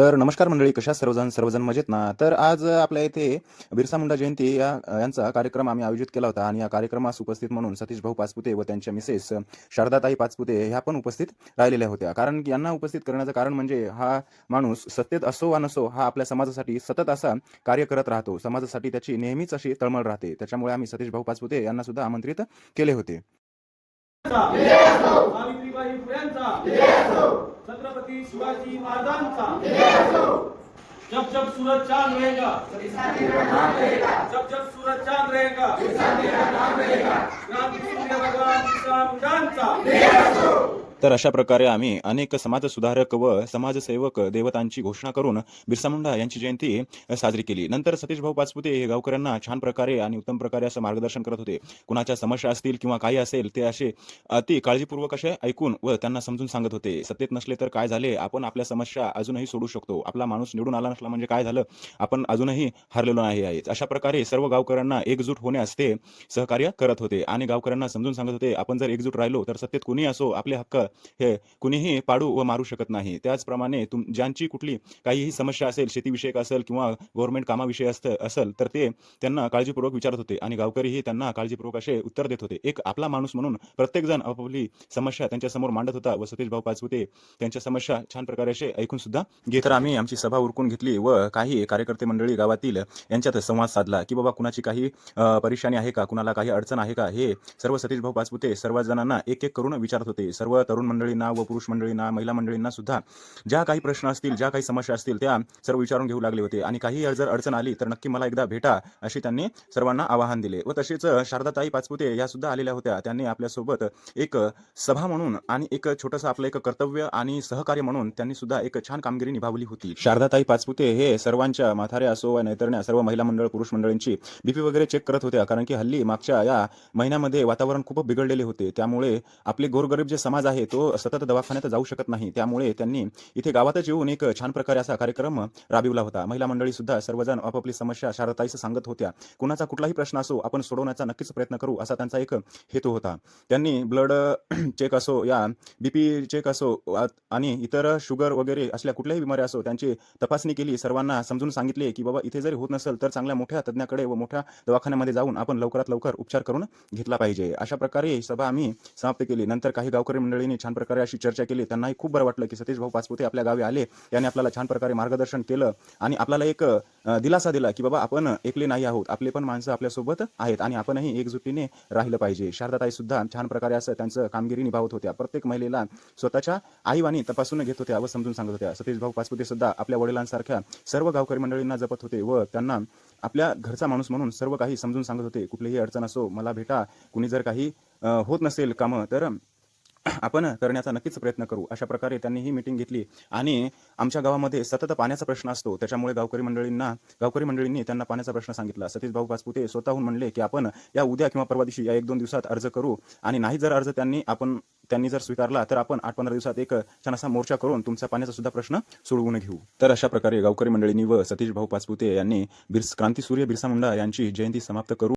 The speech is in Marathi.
तर नमस्कार मंडळी कशा सर्वजण सर्वजण मजेत ना? तर आज आपल्या इथे बिरसा मुंडा जयंती या यांचा कार्यक्रम आम्ही आयोजित केला होता आणि या कार्यक्रमास उपस्थित म्हणून सतीश भाऊ पाचपुते व त्यांच्या मिसेस शारदाताई पाचपुते ह्या पण उपस्थित राहिलेल्या होत्या. कारण की यांना उपस्थित करण्याचं कारण म्हणजे हा माणूस सत्तेत असो वा नसो हा आपल्या समाजासाठी सतत असा कार्य करत राहतो. समाजासाठी त्याची नेहमीच अशी तळमळ राहते. त्याच्यामुळे आम्ही सतीश भाऊ पाचपुते यांना सुद्धा आमंत्रित केले होते. शिवाजी फुल्यांचा. छत्रपती शिवाजी महाराजांचा. जब जब सूरज चांद रहेगा. जब जब सूरज चांद रहेगा. क्रांती सूर्य भगवान बिरसा मुंडांचा तर अशा प्रकारे आम्ही अनेक समाजसुधारक व समाजसेवक देवतांची घोषणा करून बिरसा मुंडा यांची जयंती साजरी केली. नंतर सतीश भाऊ पाचपुते हे गावकऱ्यांना छान प्रकारे आणि उत्तम प्रकारे असं मार्गदर्शन करत होते. कुणाच्या समस्या असतील किंवा काही असेल ते असे अति काळजीपूर्वक असे ऐकून व त्यांना समजून सांगत होते. सत्तेत नसले तर काय झाले? आपण आपल्या समस्या अजूनही सोडू शकतो. आपला माणूस निवडून आला नसला म्हणजे काय झालं? आपण अजूनही हरलेलो नाही आहे अशा प्रकारे सर्व गावकऱ्यांना एकजूट होण्यास ते सहकार्य करत होते आणि गावकऱ्यांना समजून सांगत होते आपण जर एकजूट राहिलो तर सत्तेत कुणी असो आपले हक्क हे कुणीही पाडू व मारू शकत नाही. त्याचप्रमाणे तुम ज्यांची कुठली काहीही समस्या असेल शेतीविषयक असेल किंवा गव्हर्नमेंट कामाविषयी असत असेल तर ते त्यांना काळजीपूर्वक विचारत होते आणि गावकरीही त्यांना काळजीपूर्वक असे उत्तर देत होते. एक आपला माणूस म्हणून प्रत्येकजण आपापली समस्या त्यांच्यासमोर मांडत होता व सतीश भाऊ पाचपुते त्यांच्या समस्या छान प्रकारे असे ऐकून सुद्धा घेत तर आम्ही आमची सभा उरकून घेतली व काही कार्यकर्ते मंडळी गावातील यांच्यात संवाद साधला की बाबा कुणाची काही परेशानी आहे का? कुणाला काही अडचण आहे का? हे सर्व सतीश भाऊ पाचपुते सर्व जणांना एक एक करून विचारत होते. सर्व तरुण मंडळींना व पुरुष मंडळींना महिला मंडळींना सुद्धा ज्या काही प्रश्न असतील ज्या काही समस्या असतील त्या सर्व विचारून घेऊ लागले होते. आणि काही जर अडचण आली तर नक्की मला एकदा भेटा अशी त्यांनी सर्वांना आवाहन दिले. व तसेच शारदाताई पाचपुते या सुद्धा आलेल्या होत्या. त्यांनी आपल्यासोबत एक सभा म्हणून आणि एक छोटंसं आपलं एक कर्तव्य आणि सहकार्य म्हणून त्यांनी सुद्धा एक छान कामगिरी निभावली होती. शारदाताई पाचपुते हे सर्वांच्या माथाऱ्या असो वा नैतरण्या सर्व महिला मंडळ पुरुष मंडळींची बीपी वगैरे चेक करत होत्या. कारण की हल्ली मागच्या या महिन्यामध्ये वातावरण खूप बिघडलेले होते. त्यामुळे आपले गोरगरीब जे समाज आहेत तो सतत दवाखान्यात जाऊ शकत नाही. त्यामुळे त्यांनी इथे गावातच येऊन एक छान प्रकारे असा कार्यक्रम राबविला होता. महिला मंडळी सुद्धा सर्वजण आपापली समस्या शारदाताईस सांगत होत्या. कुणाचा कुठलाही प्रश्न असो आपण सोडवण्याचा नक्कीच प्रयत्न करू असा त्यांचा एक हेतू होता. त्यांनी ब्लड चेक असो या बीपी चेक असो आणि इतर शुगर वगैरे असल्या कुठल्याही बिमाऱ्या असो त्यांची तपासणी केली. सर्वांना समजून सांगितले की बाबा इथे जरी होत नसेल तर चांगल्या मोठ्या तज्ञाकडे व मोठ्या दवाखान्यामध्ये जाऊन आपण लवकरात लवकर उपचार करून घेतला पाहिजे. अशा प्रकारे ही सभा आम्ही समाप्त केली. नंतर काही गावकरी मंडळींनी छान प्रकारे अशी चर्चा केली. त्यांनाही खूप बरं वाटलं की सतीश भाऊ पाचपुते आपल्या गावी आले. याने आपल्याला छान प्रकारे मार्गदर्शन केलं. आणि आपल्याला एक दिलासा दिला की बाबा आपण एकले नाही आहोत. आपले पण माणसं आपल्यासोबत आहेत आणि आपणही एकजुटीने राहिलं पाहिजे. शारदाताई सुद्धा छान प्रकारे असं त्यांचं कामगिरी निभावत होत्या. प्रत्येक महिलेला स्वतःच्या आईवाणी तपासून घेत होत्या व समजून सांगत होत्या. सतीश भाऊ पाचपुते सुद्धा आपल्या वडिलांसारख्या सर्व गावकरी मंडळींना जपत होते व त्यांना आपल्या घरचा माणूस म्हणून सर्व काही समजून सांगत होते. कुठलीही अडचण असो मला भेटा. कुणी जर काही होत नसेल कामं तर आपण करण्याचा नक्कीच प्रयत्न करू. अशा प्रकारे त्यांनी ही मिटिंग घेतली. आणि आमच्या गावामध्ये सतत पाण्याचा प्रश्न असतो. त्याच्यामुळे गावकरी मंडळींना गावकरी मंडळींनी त्यांना पाण्याचा प्रश्न सांगितला. सतीश भाऊ पासपुते स्वतःहून म्हणले की आपण या उद्या किंवा परवा दिवशी या एक दोन दिवसात अर्ज करू आणि नाही जर अर्ज त्यांनी आपण त्यांनी जर स्वीकारला तर आपण आठ पंधरा दिवसात एक छान असा मोर्चा करून तुमचा पाण्याचा सुद्धा प्रश्न सोडवून घेऊ. तर अशा प्रकारे गावकरी मंडळींनी व सतीश भाऊ पाचपुते यांनी बिर्स क्रांतीसूर्य बिरसा मुंडा यांची जयंती समाप्त करू.